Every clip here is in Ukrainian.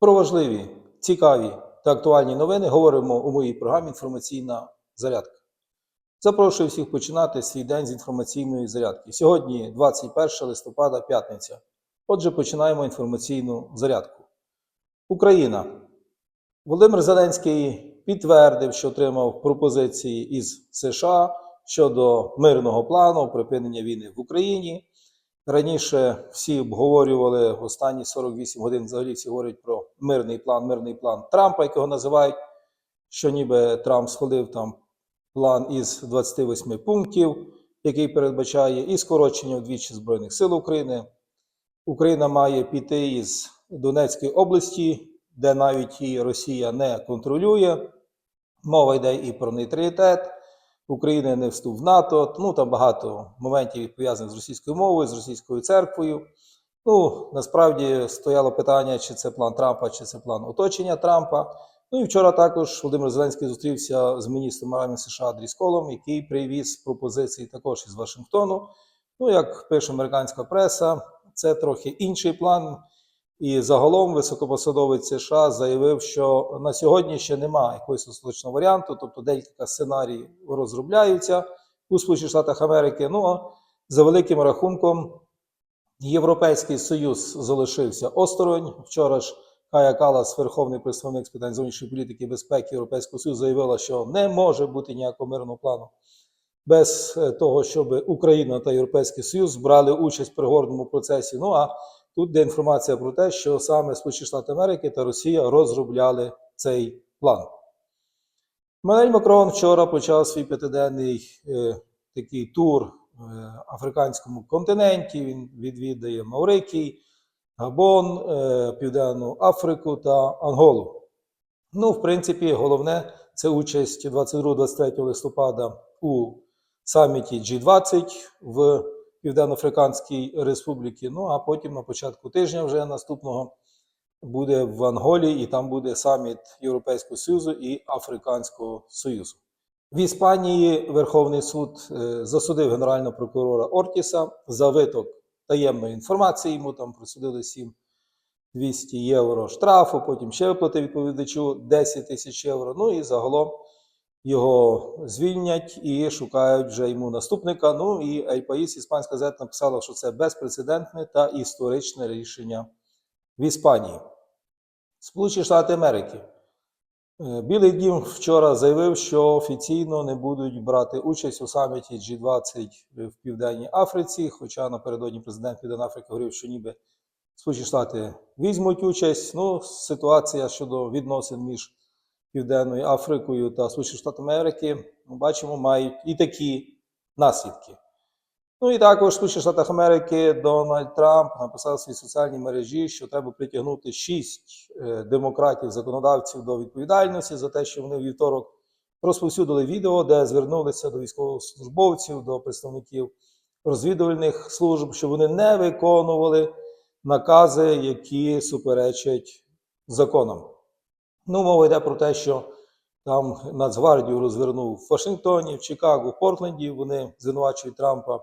Про важливі, цікаві та актуальні новини говоримо у моїй програмі Інформаційна зарядка. Запрошую всіх починати свій день з інформаційної зарядки. Сьогодні 21 листопада, п'ятниця. Отже, починаємо інформаційну зарядку. Україна. Володимир Зеленський підтвердив, що отримав пропозиції із США щодо мирного плану припинення війни в Україні. Раніше всі обговорювали останні 48 годин. Взагалі всі говорять про мирний план, мирний план Трампа, якого називають, що ніби Трамп сходив там план із 28 пунктів, який передбачає і скорочення вдвічі Збройних сил України. Україна має піти із Донецької області, де навіть і Росія не контролює. Мова йде і про нейтралітет. України не вступ в НАТО. Ну там багато моментів пов'язаних з російською мовою, з російською церквою. Ну насправді стояло питання, чи це план Трампа, чи це план оточення Трампа. Ну і вчора також Володимир Зеленський зустрівся з міністром армії США Дрісколом, який привіз пропозиції також із Вашингтону. Ну, як пише американська преса, це трохи інший план. І загалом високопосадовець США заявив, що на сьогодні ще немає якогось остаточного варіанту, тобто декілька сценаріїв розробляються у Сполучених Штатах Америки. Ну а за великим рахунком, Європейський Союз залишився осторонь. Вчора ж Кая Калас, верховний представник з питань зовнішньої політики і безпеки Європейського Союзу, заявила, що не може бути ніякого мирного плану без е, того, щоб Україна та Європейський Союз брали участь в переговорному процесі. Ну а Тут де інформація про те, що саме Сполучені Штати Америки та Росія розробляли цей план. Манель Макрон вчора почав свій п'ятиденний е, такий тур африканському континенті. Він відвідає Маврикій, Габон, е, Південну Африку та Анголу. Ну, в принципі, головне це участь 22-23 листопада у саміті G20 в Південно-Африканській Республіки. Ну а потім на початку тижня вже наступного буде в Анголі, і там буде саміт Європейського Союзу і Африканського Союзу. В Іспанії Верховний суд е, засудив генерального прокурора Ортіса за виток таємної інформації. Йому там присудили 7 200 євро штрафу, потім ще виплатив відповідачу 10 тисяч євро. Ну і загалом його звільнять і шукають вже йому наступника. Ну і Айпаїс, іспанська газета, написала, що це безпрецедентне та історичне рішення в Іспанії. Сполучені Штати Америки. Е, Білий дім вчора заявив, що офіційно не будуть брати участь у саміті G20 в Південній Африці. Хоча напередодні президент Південної Африки говорив, що ніби Сполучені Штати візьмуть участь. Ну, ситуація щодо відносин між Південною Африкою та Сполученими Штатами Америки, ми бачимо, мають і такі наслідки. Ну і також Сполучених Штатах Америки Дональд Трамп написав в своїй соціальній мережі, що треба притягнути шість е, демократів-законодавців до відповідальності за те, що вони в вівторок розповсюдили відео, де звернулися до військовослужбовців, до представників розвідувальних служб, що вони не виконували накази, які суперечать законам. Ну, мова йде про те, що там Нацгвардію розвернув в Вашингтоні, в Чикаго, в Портленді. Вони звинувачують Трампа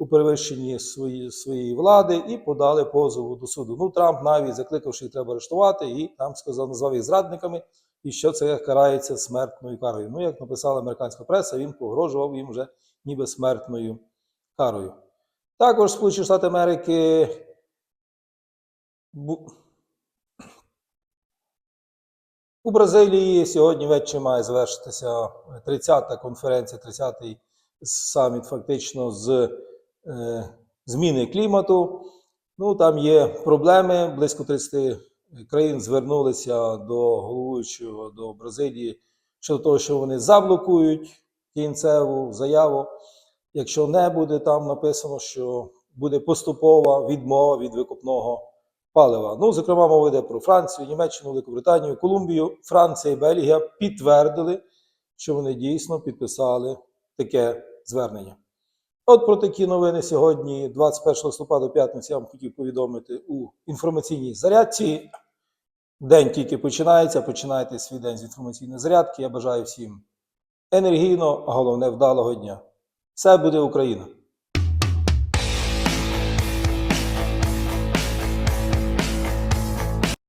у перевищенні свої, своєї влади і подали позову до суду. Ну, Трамп навіть закликав, що їх треба арештувати, і там сказав, назвав їх зрадниками, і що це карається смертною карою. Ну, як написала американська преса, він погрожував їм вже ніби смертною карою. Також Сполучені Штати Америки. у Бразилії сьогодні ввечері має завершитися 30-та конференція, 30-й саміт фактично з зміни клімату. Ну, там є проблеми. Близько 30 країн звернулися до головуючого до Бразилії щодо того, що вони заблокують кінцеву заяву. Якщо не буде там написано, що буде поступова відмова від викопного палива. Ну, зокрема, мова йде про Францію, Німеччину, Великобританію, Колумбію, Франція і Бельгія підтвердили, що вони дійсно підписали таке звернення. От про такі новини сьогодні, 21 листопада, п'ятниці, я вам хотів повідомити у інформаційній зарядці. День тільки починається. Починайте свій день з інформаційної зарядки. Я бажаю всім енергійно, а головне вдалого дня. Все буде Україна!